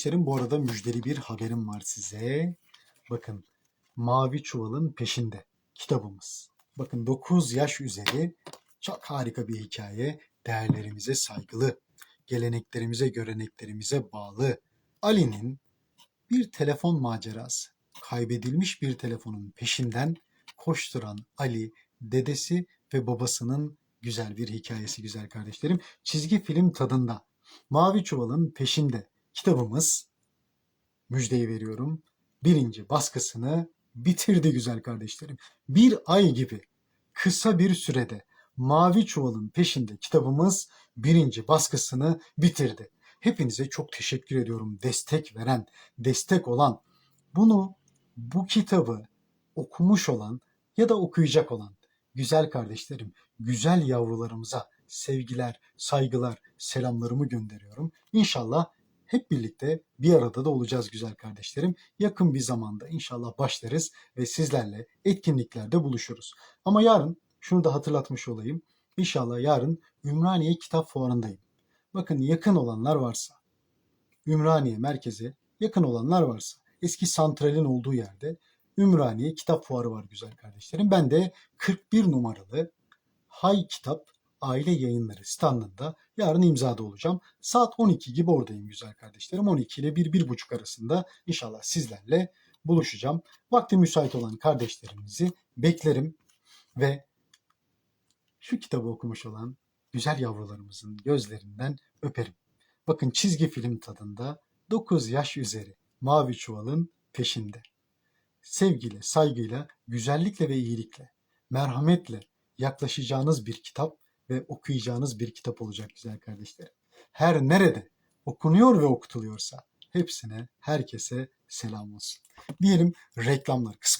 Kardeşlerim bu arada müjdeli bir haberim var size. Bakın Mavi Çuval'ın Peşinde kitabımız. Bakın 9 yaş üzeri çok harika bir hikaye. Değerlerimize saygılı, geleneklerimize, göreneklerimize bağlı. Ali'nin bir telefon macerası. Kaybedilmiş bir telefonun peşinden koşturan Ali, dedesi ve babasının güzel bir hikayesi güzel kardeşlerim. Çizgi film tadında. Mavi Çuval'ın Peşinde kitabımız müjdeyi veriyorum. Birinci baskısını bitirdi güzel kardeşlerim. Bir ay gibi kısa bir sürede Mavi Çuval'ın peşinde kitabımız birinci baskısını bitirdi. Hepinize çok teşekkür ediyorum. Destek veren, destek olan, bunu, bu kitabı okumuş olan ya da okuyacak olan güzel kardeşlerim, güzel yavrularımıza sevgiler, saygılar, selamlarımı gönderiyorum. İnşallah hep birlikte bir arada da olacağız güzel kardeşlerim. Yakın bir zamanda inşallah başlarız ve sizlerle etkinliklerde buluşuruz. Ama yarın şunu da hatırlatmış olayım. İnşallah yarın Ümraniye Kitap Fuarı'ndayım. Bakın yakın olanlar varsa, Ümraniye merkeze yakın olanlar varsa, eski santralin olduğu yerde Ümraniye Kitap Fuarı var güzel kardeşlerim. Ben de 41 numaralı Hay Kitap Aile Yayınları standında yarın imzada olacağım. Saat 12 gibi oradayım güzel kardeşlerim. 12 ile 1-1.30 arasında inşallah sizlerle buluşacağım. Vakti müsait olan kardeşlerimizi beklerim ve şu kitabı okumuş olan güzel yavrularımızın gözlerinden öperim. Bakın çizgi film tadında 9 yaş üzeri Mavi Çuval'ın peşinde. Sevgiyle, saygıyla, güzellikle ve iyilikle, merhametle yaklaşacağınız bir kitap ve okuyacağınız bir kitap olacak güzel kardeşlerim. Her nerede okunuyor ve okutuluyorsa hepsine, herkese selam olsun. Diyelim reklamlar kısmı